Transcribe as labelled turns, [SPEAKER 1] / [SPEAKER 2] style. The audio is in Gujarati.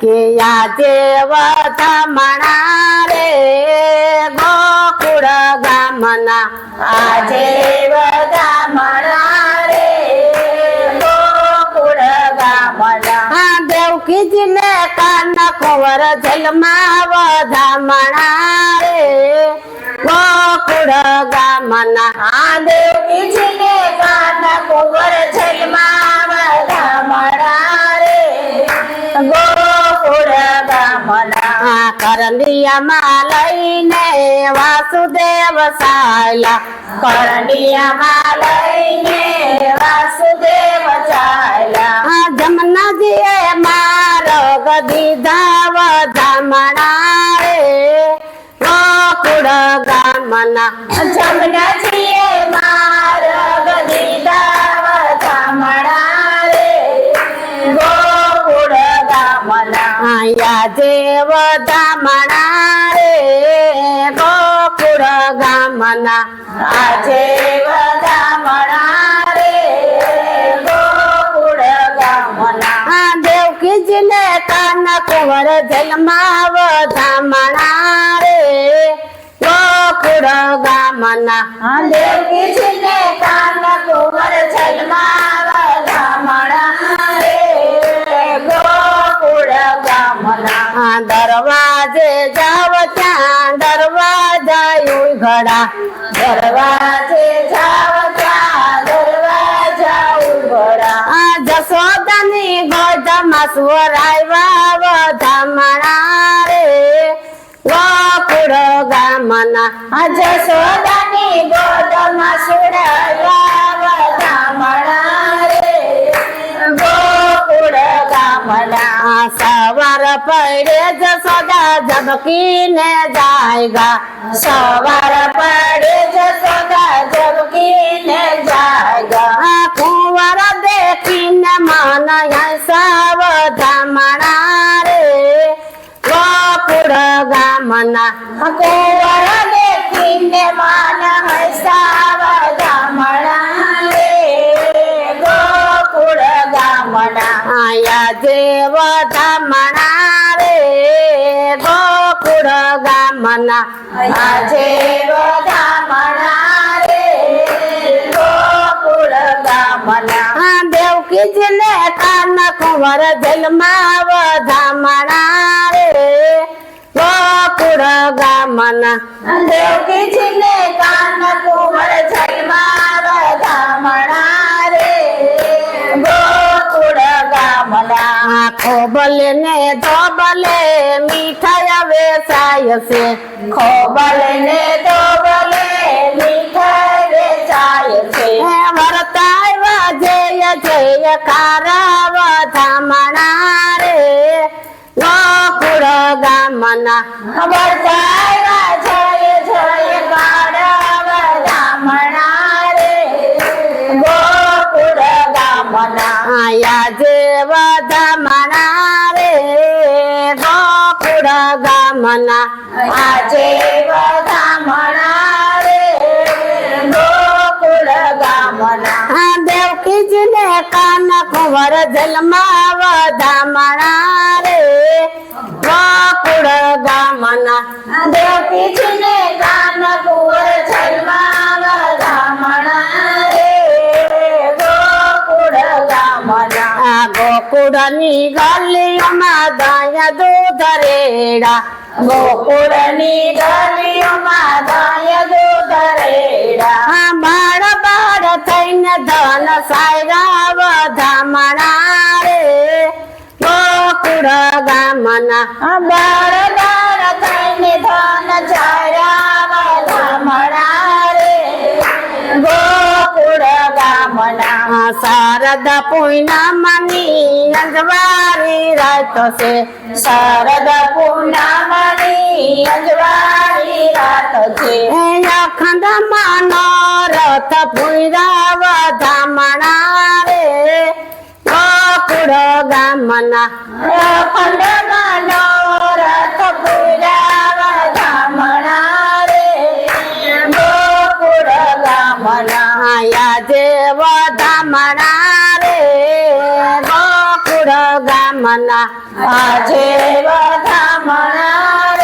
[SPEAKER 1] કે આજે વધામણા રે ગોકુળ ગામના
[SPEAKER 2] આજે વધામણા રે ગોકુળ ગામના
[SPEAKER 1] આ દેવકીજીને કાન કુંવર જલમાં વધામણા રે
[SPEAKER 2] આ
[SPEAKER 1] કરંડિયામાં લઈને વાસુદેવ સાયલા
[SPEAKER 2] કરણિયામાં લઈને વાસુદેવ ચાલ્યા
[SPEAKER 1] આ જમનાજીએ માર્ગ દીધા વધામણા રે ગોકુળ ગામના
[SPEAKER 2] જમનાજીએ માર્ગ દીધા વધામણા રે ગોકુળ ગામના
[SPEAKER 1] આયા જે વધામણા ગામના
[SPEAKER 2] આજે બધા મણા રે ગોકુળ ગામના.
[SPEAKER 1] દેવકીજીને કાન કુંવર જન્માવ ધામણા રે ગોકુળ ગામના.
[SPEAKER 2] દેવકીજીને કાન કુંવર જન્માવ ધામણા રે ગોકુળ ગામના.
[SPEAKER 1] દરવાજે દરવાજા ઉઘડા
[SPEAKER 2] દરવાજે જાવ દરવાજા ઉઘડા
[SPEAKER 1] આ જશોદાની ગોદમાં સુવરાયવા વધામણા રે. ગોકુળ ગામના
[SPEAKER 2] આજ સોદાની ગોદમાં
[SPEAKER 1] પડે જશોદા ઝબકીને જાયગા.
[SPEAKER 2] સવાર પડે જસોદા જબકીને જાગા
[SPEAKER 1] આ કુંવર દેખીને મન સાવ ધામણા રે. ગોકુળ ગામના
[SPEAKER 2] કુંવર દેખીને મન સાવ ગામણા રે.
[SPEAKER 1] આયા દેવ ધામણા ગોકુળ ગામના
[SPEAKER 2] આજે વધામણા ગામના
[SPEAKER 1] દેવકી દેવકીજીને કાન કુંવર જલમાં વધામણા ગામના
[SPEAKER 2] કાન વધામણા રે ગોકુળ ગામના
[SPEAKER 1] આખો બલે ને ધોબલે મીઠાઈ વેચાય છે
[SPEAKER 2] ખોબલ ને દોબલે મીઠાઈ વેચાય છે
[SPEAKER 1] હે વરતાય જય જય કારવ ધામણા રે ગોકુળ ગામના
[SPEAKER 2] બતાવ્યા ગામના આજે વધામણા રે. ગોકુળ ગામના.
[SPEAKER 1] દેવકીજીને કાન કુંવર જલમાં વધામણા રે. ગોકુળ ગામના.
[SPEAKER 2] દેવકીજીને
[SPEAKER 1] ગોકુળની ગલીઓમાં દાયા દૂધ રેડા
[SPEAKER 2] ગોકુળની ગલીઓમાં દાયા દૂધ રેડા
[SPEAKER 1] બાળ બાળ થઈને ધન સાયરા વધામણા રે. ગોકુળ ગામના બાળ શારદ પૂર્ણમની અંજવારી રાત છે.
[SPEAKER 2] શરદ પૂર્ણમની અંજવાળી રાત છે.
[SPEAKER 1] અખંડ માનો રથ પૂરા વધામણા રે. ગોકુળ ગામના
[SPEAKER 2] અખંડ માનો ગામના
[SPEAKER 1] આજે બધા
[SPEAKER 2] મણા